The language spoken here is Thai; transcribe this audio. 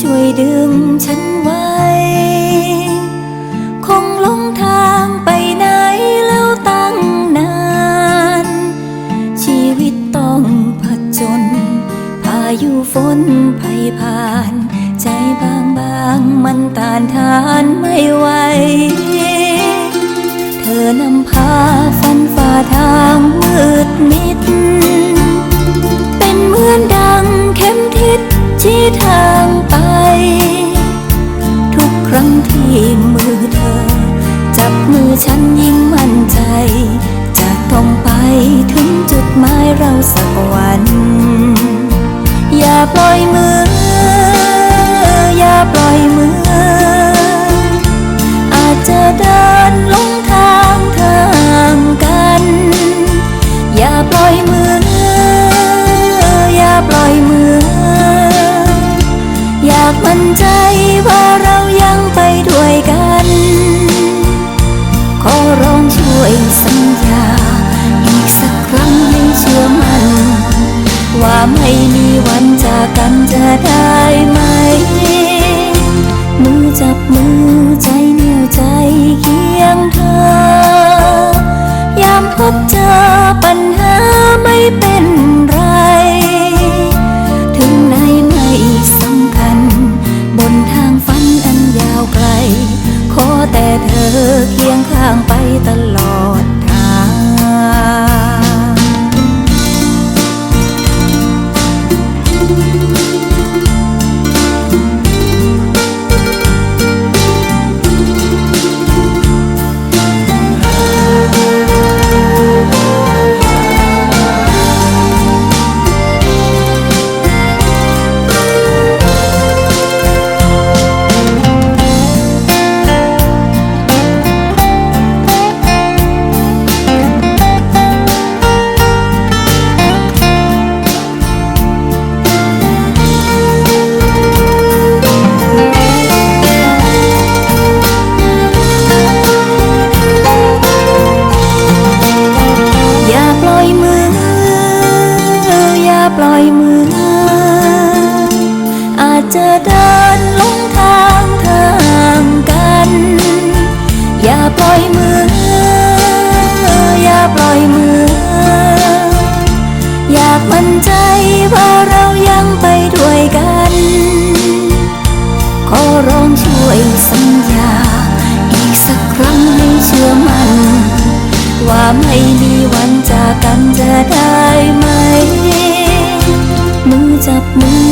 ช่วยดึงฉันไว้ คงหลงทางไปไหนแล้วตั้งนาน ชีวิตต้องผจญพายุฝนภัยผ่าน ใจบางบางมันตานทา หมายเราสักวัน อย่าปล่อยมือ อย่าปล่อยมือ อาจจะเดินลงทางทางกัน อย่าปล่อยมือ อย่าปล่อยมือ อยากมันจะ ธอเคียงข้างไปตลอด ปล่อยมืออาจจะเดินลงทางทางกัน อย่าปล่อยมือ อย่าปล่อยมือ อยากมั่นใจว่าเรายังไปด้วยกัน ขอร้องช่วยสัญญา Move